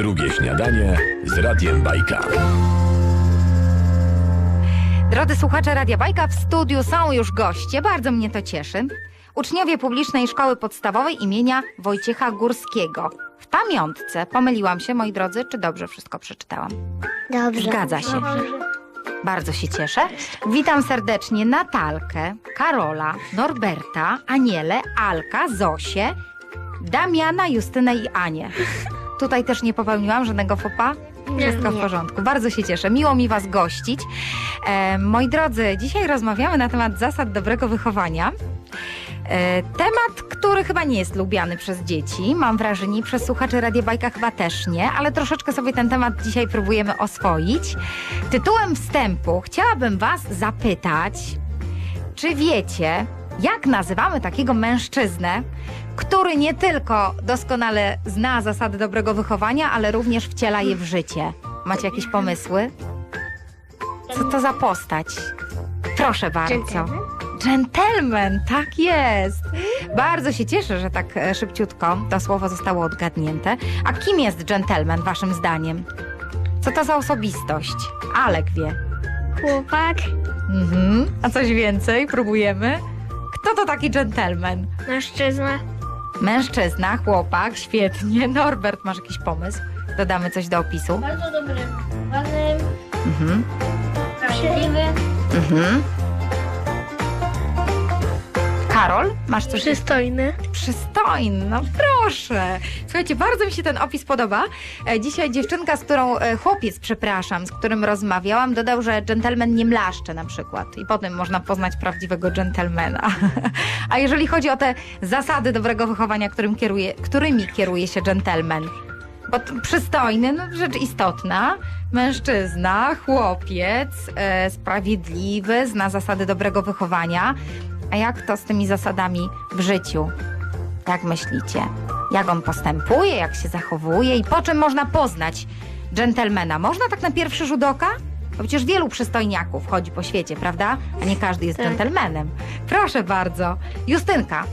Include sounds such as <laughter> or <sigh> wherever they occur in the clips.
Drugie śniadanie z Radiem Bajka. Drodzy słuchacze Radia Bajka, w studiu są już goście, bardzo mnie to cieszy. Uczniowie publicznej szkoły podstawowej imienia Wojciecha Górskiego. W pamiątce, pomyliłam się, moi drodzy, czy dobrze wszystko przeczytałam? Dobrze. Zgadza się. Bardzo się cieszę. Witam serdecznie Natalkę, Karola, Norberta, Anielę, Alka, Zosię, Damiana, Justynę i Anię. Tutaj też nie popełniłam żadnego fopa? Wszystko w porządku. Bardzo się cieszę. Miło mi Was gościć. E, moi drodzy, dzisiaj rozmawiamy na temat zasad dobrego wychowania. E, temat, który chyba nie jest lubiany przez dzieci, mam wrażenie, przez słuchaczy Radia Bajka chyba też nie, ale troszeczkę sobie ten temat dzisiaj próbujemy oswoić. Tytułem wstępu chciałabym Was zapytać, czy wiecie, jak nazywamy takiego mężczyznę, który nie tylko doskonale zna zasady dobrego wychowania, ale również wciela je w życie? Macie jakieś pomysły? Co to za postać? Proszę bardzo. Gentleman? Gentleman, tak jest. Bardzo się cieszę, że tak e, szybciutko to słowo zostało odgadnięte. A kim jest gentleman, waszym zdaniem? Co to za osobistość? Alek wie. Chłopak, Mhm. A coś więcej? Próbujemy? Kto to taki gentleman? mężczyzna, Mężczyzna, chłopak, świetnie. <laughs> Norbert, masz jakiś pomysł? Dodamy coś do opisu. bardzo dobry, ładny, Mhm. prawdziwy, Mhm. Karol, masz coś? przystojny. Przystojny, no proszę. Słuchajcie, bardzo mi się ten opis podoba. E, Dzisiaj dziewczynka, z którą, e, chłopiec, przepraszam, z którym rozmawiałam, dodał, że dżentelmen nie mlaszcze na przykład. I potem można poznać prawdziwego dżentelmena. <laughs> A jeżeli chodzi o te zasady dobrego wychowania, którym kieruje, którymi kieruje się dżentelmen? Bo przystojny, no rzecz istotna, mężczyzna, chłopiec, e, sprawiedliwy, zna zasady dobrego wychowania. A jak to z tymi zasadami w życiu? Jak myślicie? Jak on postępuje, jak się zachowuje i po czym można poznać dżentelmena? Można tak na pierwszy rzut oka? Bo przecież wielu przystojniaków chodzi po świecie, prawda? A nie każdy jest Tak. dżentelmenem. Proszę bardzo. Justynka.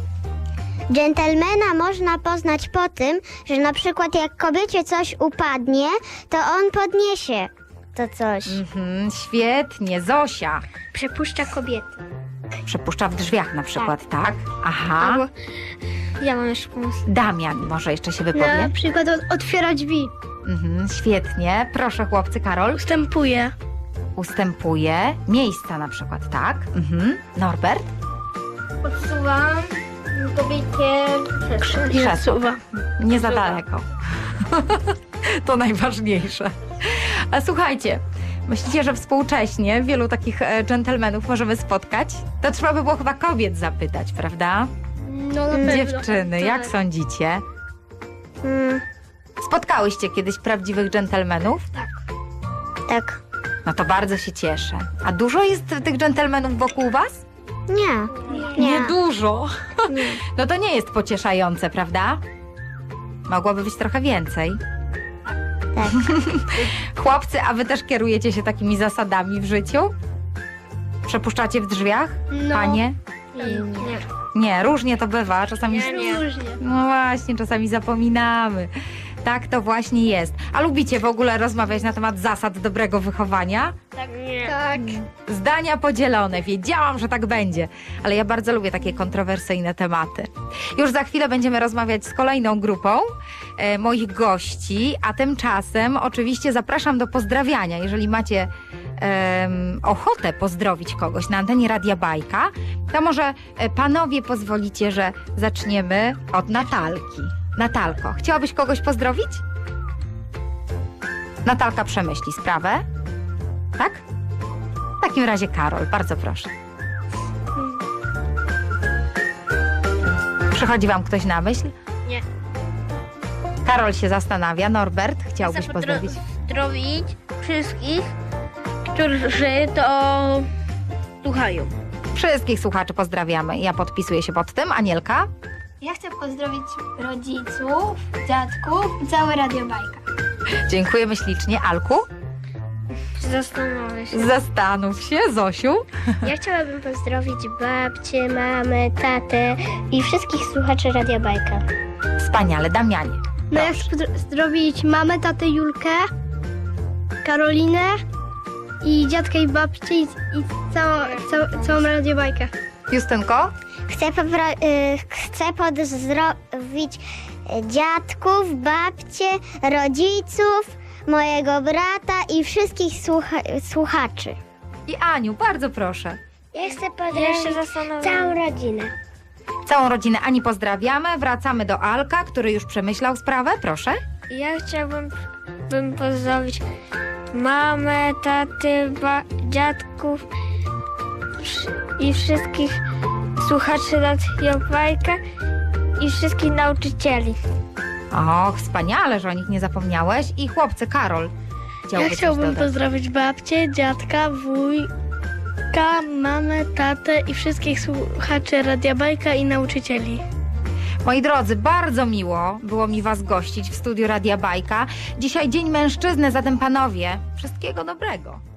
Dżentelmena można poznać po tym, że na przykład jak kobiecie coś upadnie, to on podniesie to coś. Mhm, świetnie. Zosia. Przepuszcza kobiety. Przepuszcza w drzwiach na przykład, tak? Aha. Albo ja mam jeszcze pomysł. Damian może jeszcze się wypowie. Na przykład od- otwiera drzwi. Mhm, świetnie. Proszę chłopcy, Karol. Ustępuje. Ustępuje. Miejsca na przykład, tak? Mhm. Norbert. Odsuwam kobiecie Krzesło. Zasuwa. Nie za daleko. <laughs> to najważniejsze. A słuchajcie, myślicie, że współcześnie wielu takich e, dżentelmenów możemy spotkać? To trzeba by było chyba kobiet zapytać, prawda? No na. Dziewczyny, jak Tak. sądzicie? Mm, Spotkałyście kiedyś prawdziwych dżentelmenów? tak. No to bardzo się cieszę. A dużo jest tych dżentelmenów wokół was? Nie. Nie. dużo. <laughs> No to nie jest pocieszające, prawda? Mogłoby być trochę więcej. Tak. <laughs> Chłopcy, a wy też kierujecie się takimi zasadami w życiu? Przepuszczacie w drzwiach? No. Panie? Nie. Nie, różnie to bywa. Czasami. Różnie. No właśnie, czasami zapominamy. Tak to właśnie jest. A lubicie w ogóle rozmawiać na temat zasad dobrego wychowania? Tak. Nie. Tak. Zdania podzielone. Wiedziałam, że tak będzie. Ale ja bardzo lubię takie kontrowersyjne tematy. Już za chwilę będziemy rozmawiać z kolejną grupą e, moich gości, a tymczasem oczywiście zapraszam do pozdrawiania. Jeżeli macie em, ochotę pozdrowić kogoś na antenie Radia Bajka, to może e, panowie pozwolicie, że zaczniemy od Natalki. Natalko, chciałabyś kogoś pozdrowić? Natalka przemyśli sprawę. Tak? W takim razie Karol, bardzo proszę. Przychodzi wam ktoś na myśl? Nie. Karol się zastanawia. Norbert, chciałbyś Chcę pozdrowić? Pozdrowić wszystkich, którzy to słuchają. Wszystkich słuchaczy pozdrawiamy. Ja podpisuję się pod tym. Anielka? Ja chcę pozdrowić rodziców, dziadków i całe Radio Bajka. Dziękujemy ślicznie. Alku? Zastanawiam się. Zastanów się. Zosiu? Ja chciałabym pozdrowić babcię, mamę, tatę i wszystkich słuchaczy Radia Bajka. Wspaniale. Damianie? No ja chcę zdro- zrobić mamę, tatę Julkę, Karolinę i dziadka i babcię i, i całą, całą, całą radiobajkę. Justynko? Chcę, popro- y, chcę pozdrowić y, dziadków, babcie, rodziców, mojego brata i wszystkich słucha- słuchaczy. I Aniu, bardzo proszę. Ja chcę pozdrowić całą rodzinę. Całą rodzinę Ani pozdrawiamy. Wracamy do Alka, który już przemyślał sprawę. Proszę. Ja chciałbym bym pozdrowić mamę, taty, ba- dziadków wsz- i wszystkich słuchaczy radiobajka i wszystkich nauczycieli. Och, wspaniale, że o nich nie zapomniałeś. I chłopcy, Karol. Ja chciałbym pozdrowić babcię, dziadka, wujka, mamę, tatę i wszystkich słuchaczy Radia Bajka i nauczycieli. Moi drodzy, bardzo miło było mi Was gościć w studiu Radia Bajka. Dzisiaj Dzień Mężczyzny, zatem panowie, wszystkiego dobrego.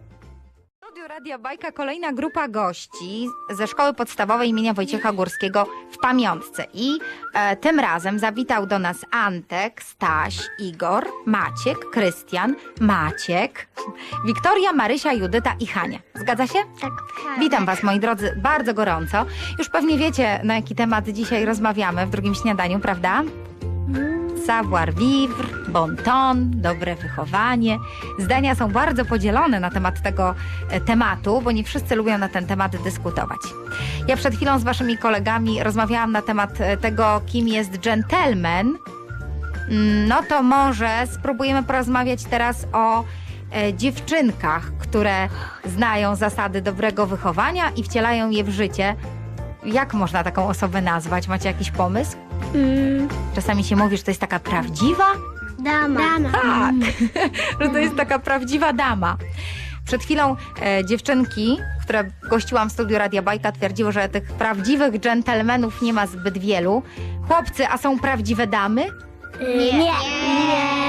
Studiu Radia Bajka kolejna grupa gości ze Szkoły Podstawowej imienia Wojciecha Górskiego w Pamiątce. I e, tym razem zawitał do nas Antek, Staś, Igor, Maciek, Krystian, Maciek, Wiktoria, Marysia, Judyta i Hania. Zgadza się? Tak. Witam Was, moi drodzy, bardzo gorąco. Już pewnie wiecie, na jaki temat dzisiaj rozmawiamy w drugim śniadaniu, prawda? Savoir vivre, bon ton, dobre wychowanie. Zdania są bardzo podzielone na temat tego e, tematu, bo nie wszyscy lubią na ten temat dyskutować. Ja przed chwilą z waszymi kolegami rozmawiałam na temat e, tego, kim jest gentleman. Mm, No to może spróbujemy porozmawiać teraz o e, dziewczynkach, które znają zasady dobrego wychowania i wcielają je w życie. Jak można taką osobę nazwać? Macie jakiś pomysł? Czasami się mówi, że to jest taka prawdziwa Dama. Dama. tak, <laughs> że to jest taka prawdziwa dama. Przed chwilą e, dziewczynki, które gościłam w studiu Radia Bajka, twierdziły, że tych prawdziwych dżentelmenów nie ma zbyt wielu. Chłopcy, a są prawdziwe damy? Nie. Nie.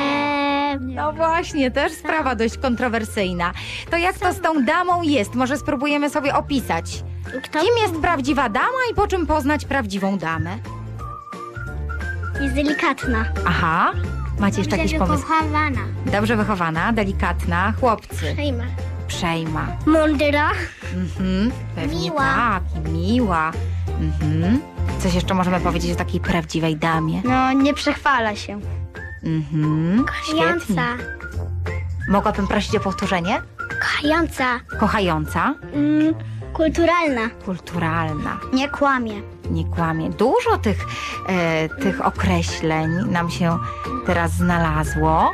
No właśnie, też sprawa dość kontrowersyjna. To jak to z tą damą jest? Może spróbujemy sobie opisać. Kim jest prawdziwa dama i po czym poznać prawdziwą damę? Jest delikatna. Aha, macie jeszcze jakiś pomysł? Wychowana. Dobrze wychowana, delikatna, chłopcy. Hejma. Przejma. Mądra. Mhm, pewnie Miła. tak, i miła. Mhm. Coś jeszcze możemy powiedzieć o takiej prawdziwej damie? No, nie przechwala się. Mhm, świetnie. Kochająca. Mogłabym prosić o powtórzenie? Kochająca. Kochająca, Mm, kulturalna. kulturalna, Nie kłamie. nie kłamie. Dużo tych, e, tych określeń nam się teraz znalazło.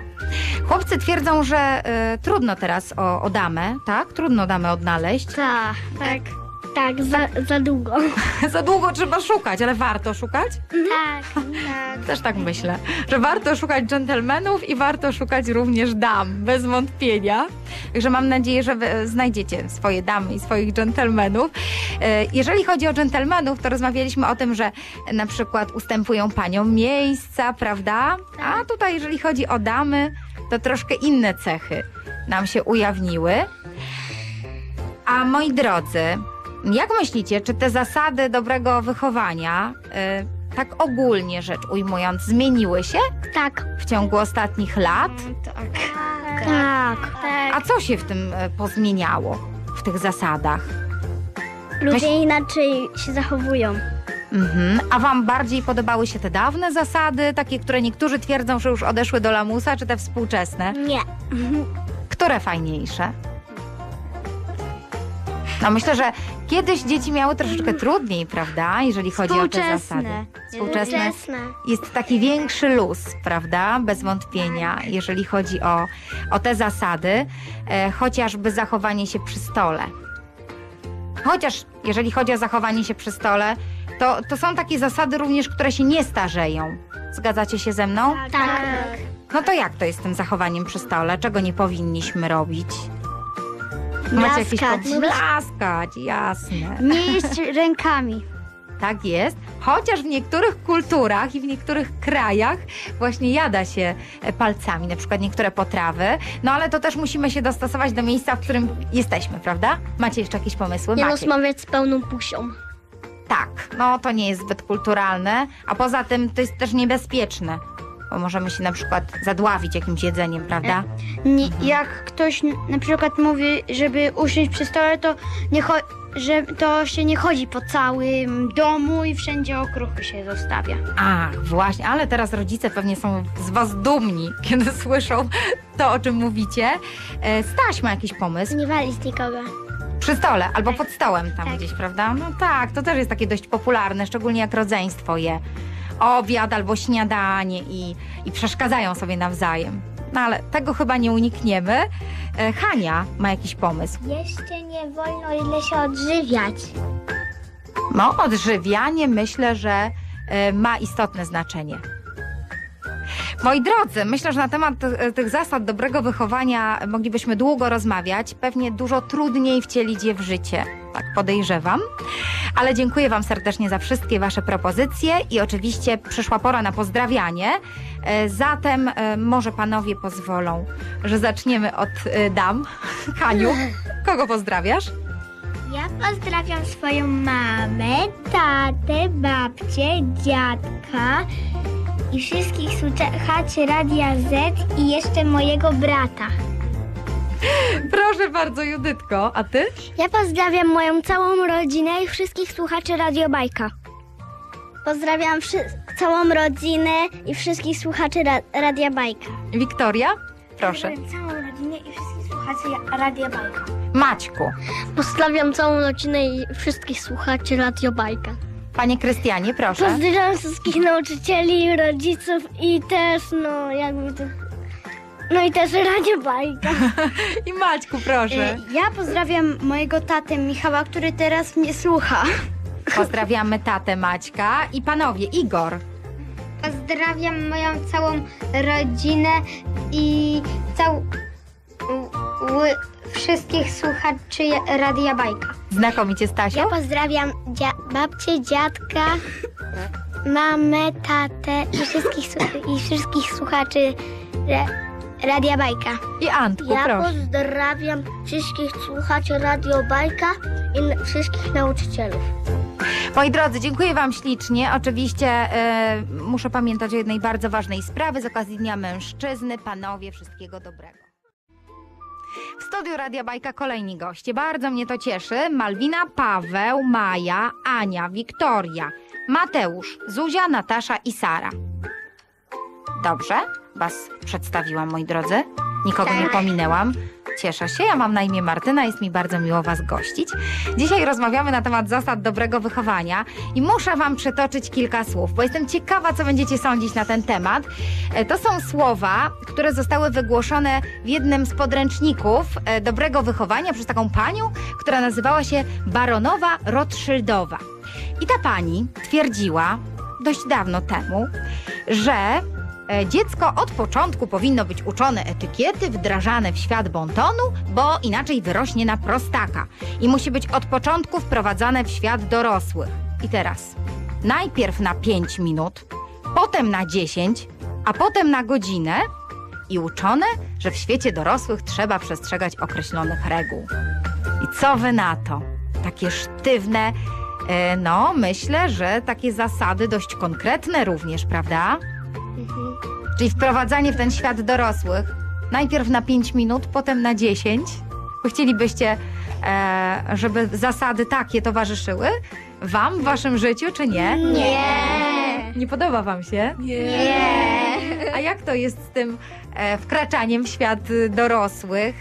Chłopcy twierdzą, że e, trudno teraz o, o damę, tak? Trudno damę odnaleźć. Tak, tak. Tak, za, za długo. <laughs> Za długo trzeba szukać, ale warto szukać? Tak. tak. Też tak myślę, że warto szukać dżentelmenów i warto szukać również dam, bez wątpienia. Także mam nadzieję, że znajdziecie swoje damy i swoich dżentelmenów. E, Jeżeli chodzi o dżentelmenów, to rozmawialiśmy o tym, że na przykład ustępują paniom miejsca, prawda? A tutaj, jeżeli chodzi o damy, to troszkę inne cechy nam się ujawniły. A moi drodzy, jak myślicie, czy te zasady dobrego wychowania, y, tak ogólnie rzecz ujmując, zmieniły się Tak. w ciągu ostatnich lat? Tak. A co się w tym y, pozmieniało, w tych zasadach? Ludzie inaczej się zachowują. Mhm. A wam bardziej podobały się te dawne zasady, takie, które niektórzy twierdzą, że już odeszły do lamusa, czy te współczesne? Nie. Które fajniejsze? No myślę, że kiedyś dzieci miały troszeczkę trudniej, prawda, jeżeli chodzi o te zasady. Współczesne. Jest taki większy luz, prawda, bez wątpienia, jeżeli chodzi o, o te zasady, e, chociażby zachowanie się przy stole. Chociaż jeżeli chodzi o zachowanie się przy stole, to, to są takie zasady również, które się nie starzeją. Zgadzacie się ze mną? Tak. No to jak to jest z tym zachowaniem przy stole? Czego nie powinniśmy robić? Macie Blaskać. pom- Blaskać, jasne. <laughs> Nie jeść rękami. Tak jest. Chociaż w niektórych kulturach i w niektórych krajach właśnie jada się e, palcami, na przykład niektóre potrawy. No ale to też musimy się dostosować do miejsca, w którym jesteśmy, prawda? Macie jeszcze jakieś pomysły? Nie Maciek. rozmawiać z pełną pusią. Tak, no to nie jest zbyt kulturalne, a poza tym to jest też niebezpieczne. Bo możemy się na przykład zadławić jakimś jedzeniem, prawda? Nie, jak ktoś na przykład mówi, żeby usiąść przy stole, to, nie że to się nie chodzi po całym domu i wszędzie okruchy się zostawia. Ach, właśnie, ale teraz rodzice pewnie są z was dumni, <laughs> kiedy słyszą to, o czym mówicie. E, Staś ma jakiś pomysł? Nie walić nikogo. Przy stole albo pod stołem tam Tak. gdzieś, prawda? No tak, to też jest takie dość popularne, szczególnie jak rodzeństwo je obiad albo śniadanie i, i przeszkadzają sobie nawzajem. No ale tego chyba nie unikniemy. E, Hania ma jakiś pomysł. Jeszcze nie wolno ile się odżywiać. No, odżywianie myślę, że e, ma istotne znaczenie. Moi drodzy, myślę, że na temat e, tych zasad dobrego wychowania moglibyśmy długo rozmawiać. Pewnie dużo trudniej wcielić je w życie. Tak podejrzewam. Ale dziękuję Wam serdecznie za wszystkie Wasze propozycje i oczywiście przyszła pora na pozdrawianie. E, Zatem e, może Panowie pozwolą, że zaczniemy od e, dam. <laughs> Haniu, kogo pozdrawiasz? Ja pozdrawiam swoją mamę, tatę, babcię, dziadka i wszystkich słuchaczy Radia Z i jeszcze mojego brata. <laughs> Proszę bardzo, Judytko, a ty? Ja pozdrawiam moją całą rodzinę i wszystkich słuchaczy Radio Bajka. Pozdrawiam całą rodzinę i wszystkich słuchaczy ra- Radia Bajka. Wiktoria? Proszę. całą rodzinę i wszystkich słuchaczy Radia Bajka. Maćku. Pozdrawiam całą rodzinę i wszystkich słuchaczy Radio Bajka. Panie Krystianie, proszę. Pozdrawiam wszystkich nauczycieli, rodziców i też, no jakby to... No i też Radio Bajka. <laughs> I Maćku, proszę. Y, Ja pozdrawiam mojego tatę Michała, który teraz mnie słucha. Pozdrawiamy tatę Maćka i panowie, Igor. Pozdrawiam moją całą rodzinę i cał... wszystkich słuchaczy Radia Bajka. Znakomicie, Stasiu. Ja pozdrawiam dzia- babcię, dziadka, <laughs> mamę, tatę i wszystkich, i wszystkich słuchaczy ra- Radia Bajka. I Antku, proszę. pozdrawiam wszystkich słuchaczy Radio Bajka i wszystkich nauczycielów. Moi drodzy, dziękuję Wam ślicznie. Oczywiście e, muszę pamiętać o jednej bardzo ważnej sprawie z okazji Dnia Mężczyzny. Panowie, wszystkiego dobrego. W studiu Radia Bajka kolejni goście. Bardzo mnie to cieszy. Malwina, Paweł, Maja, Ania, Wiktoria, Mateusz, Zuzia, Natasza i Sara. Dobrze? Was przedstawiłam, moi drodzy. Nikogo nie pominęłam. Cieszę się. Ja mam na imię Martyna. Jest mi bardzo miło Was gościć. Dzisiaj rozmawiamy na temat zasad dobrego wychowania i muszę Wam przytoczyć kilka słów, bo jestem ciekawa, co będziecie sądzić na ten temat. E, To są słowa, które zostały wygłoszone w jednym z podręczników e, dobrego wychowania przez taką panią, która nazywała się Baronowa Rothschildowa. I ta pani twierdziła dość dawno temu, że dziecko od początku powinno być uczone etykiety, wdrażane w świat bontonu, bo inaczej wyrośnie na prostaka i musi być od początku wprowadzane w świat dorosłych. I teraz najpierw na 5 minut, potem na 10, a potem na godzinę i uczone, że w świecie dorosłych trzeba przestrzegać określonych reguł. I co wy na to? Takie sztywne, e, no myślę, że takie zasady dość konkretne również, prawda? Czyli wprowadzanie w ten świat dorosłych. Najpierw na 5 minut, potem na 10. Wy Chcielibyście, e, żeby zasady takie towarzyszyły wam w waszym życiu, czy nie? Nie. Nie podoba wam się? Nie. A jak to jest z tym e, wkraczaniem w świat dorosłych?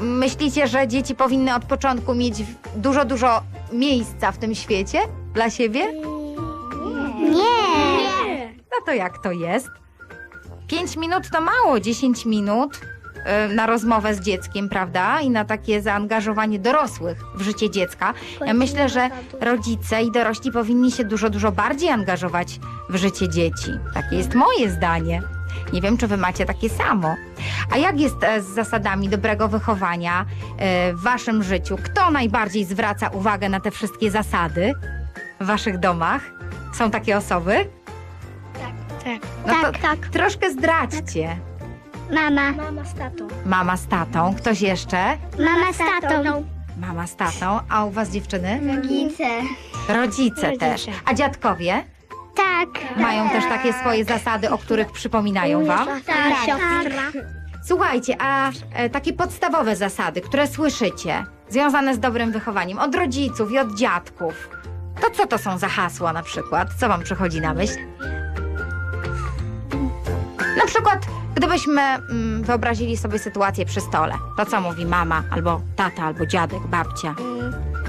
Myślicie, że dzieci powinny od początku mieć dużo, dużo miejsca w tym świecie dla siebie? Nie. No to jak to jest? 5 minut to mało, 10 minut y, na rozmowę z dzieckiem, prawda? I na takie zaangażowanie dorosłych w życie dziecka. Ja myślę, że rodzice i dorośli powinni się dużo, dużo bardziej angażować w życie dzieci. Takie jest moje zdanie. Nie wiem, czy wy macie takie samo. A jak jest e, z zasadami dobrego wychowania e, w waszym życiu? Kto najbardziej zwraca uwagę na te wszystkie zasady w waszych domach? Są takie osoby? Tak. No to tak, tak. troszkę zdradźcie. Mama. Mama z tatą. Mama z tatą. Ktoś jeszcze? Mama z tatą. Mama z tatą. A u was dziewczyny? Rodzice. Rodzice, też. A dziadkowie? Tak. Mają też takie swoje zasady, o których przypominają wam? Tak, Słuchajcie, a e, takie podstawowe zasady, które słyszycie, związane z dobrym wychowaniem, od rodziców i od dziadków, to co to są za hasła na przykład? Co wam przychodzi na myśl? Na przykład, gdybyśmy mm, wyobrazili sobie sytuację przy stole, to co mówi mama, albo tata, albo dziadek, babcia?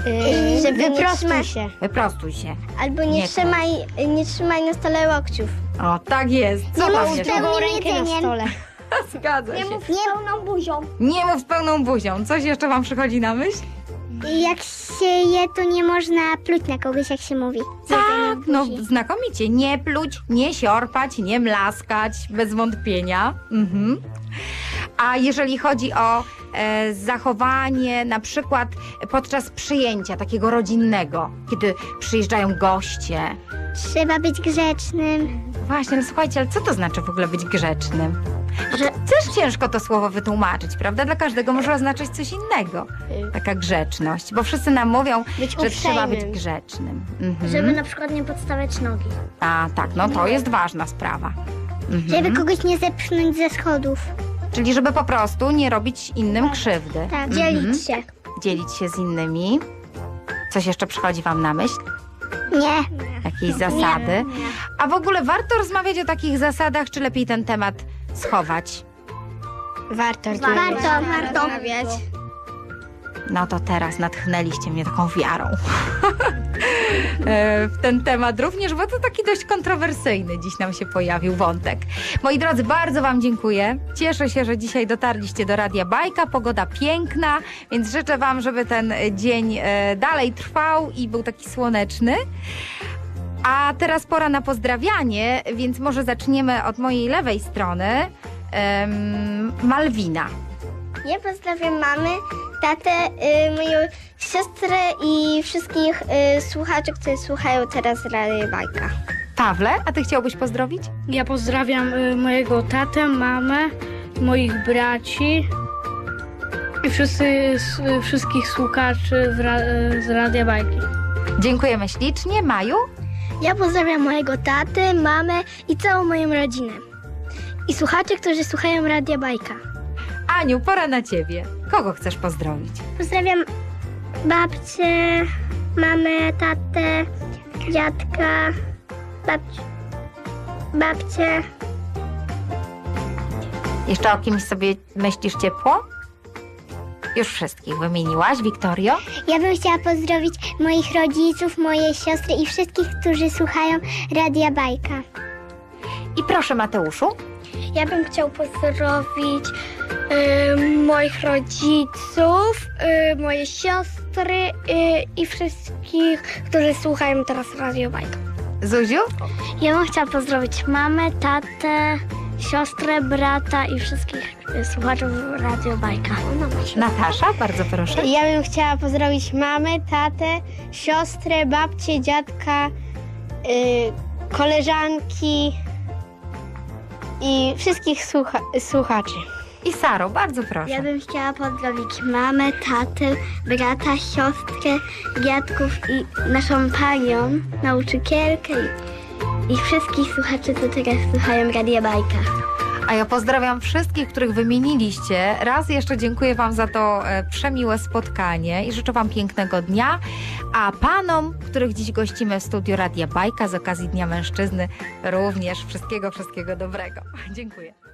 Yy, żeby nie Wyprostuj trzyma- się. Wyprostuj się. Albo nie, Nie trzymaj, nie trzymaj na stole łokciów. O, tak jest. Co Nie tam mów jeszcze? Pełnym rękę na stole. <laughs> Zgadza się. z pełną buzią. Nie mów z pełną buzią. Coś jeszcze wam przychodzi na myśl? Jak się je, to nie można pluć na kogoś, jak się mówi. Tak, no znakomicie. Nie pluć, nie siorpać, nie mlaskać, bez wątpienia. Mhm. A jeżeli chodzi o e, zachowanie na przykład podczas przyjęcia takiego rodzinnego, kiedy przyjeżdżają goście. Trzeba być grzecznym. Właśnie, ale słuchajcie, ale co to znaczy w ogóle być grzecznym? To też ciężko to słowo wytłumaczyć, prawda? Dla każdego może oznaczać coś innego. Taka grzeczność, bo wszyscy nam mówią, Być że trzeba być uprzejmym. grzecznym. Mhm. Żeby na przykład nie podstawiać nogi. A tak, no to jest ważna sprawa. Mhm. Żeby kogoś nie zepchnąć ze schodów. Czyli żeby po prostu nie robić innym krzywdy. Tak, Mhm. Dzielić się. Dzielić się z innymi. Coś jeszcze przychodzi wam na myśl? Nie. Jakieś zasady? A w ogóle warto rozmawiać o takich zasadach, czy lepiej ten temat schować? Warto. Warto, warto. No to teraz natchnęliście mnie taką wiarą <laughs> E, w ten temat również, bo to taki dość kontrowersyjny dziś nam się pojawił wątek. Moi drodzy, bardzo Wam dziękuję. Cieszę się, że dzisiaj dotarliście do Radia Bajka. Pogoda piękna, więc życzę Wam, żeby ten dzień e, dalej trwał i był taki słoneczny. A teraz pora na pozdrawianie, więc może zaczniemy od mojej lewej strony. Em, Malwina. Ja pozdrawiam mamy, tatę, y, moją siostrę i wszystkich y, słuchaczy, którzy słuchają teraz Radio Bajka. Pawle, a Ty chciałbyś pozdrowić? Ja pozdrawiam y, mojego tatę, mamę, moich braci i wszyscy, s- wszystkich słuchaczy ra, y, z Radia Bajki. Dziękujemy ślicznie. Maju? Ja pozdrawiam mojego tatę, mamę i całą moją rodzinę. I słuchaczy, którzy słuchają Radia Bajka. Aniu, pora na ciebie. Kogo chcesz pozdrowić? Pozdrawiam babcię, mamę, tatę, dziadka, babci, babcię. Jeszcze o kimś sobie myślisz ciepło? Już wszystkich wymieniłaś, Wiktorio? Ja bym chciała pozdrowić moich rodziców, moje siostry i wszystkich, którzy słuchają Radia Bajka. I proszę, Mateuszu. Ja bym chciał pozdrowić y, moich rodziców, y, moje siostry y, i wszystkich, którzy słuchają teraz Radio Bajka. Zuziu? Ja bym chciała pozdrowić mamę, tatę, siostrę, brata i wszystkich słuchaczów Radio Bajka. Natasza, bardzo proszę. Ja bym chciała pozdrowić mamę, tatę, siostrę, babcię, dziadka, y, koleżanki i wszystkich słucha- słuchaczy. I Saro, bardzo proszę. Ja bym chciała pozdrowić mamę, tatę, brata, siostrę, dziadków i naszą panią, nauczycielkę i, wszystkich słuchaczy, co teraz słuchają Radia Bajka. A ja pozdrawiam wszystkich, których wymieniliście. Raz jeszcze dziękuję Wam za to e, przemiłe spotkanie i życzę Wam pięknego dnia. A panom, których dziś gościmy w studiu Radia Bajka z okazji Dnia Mężczyzny, również wszystkiego, wszystkiego dobrego. <laughs> Dziękuję.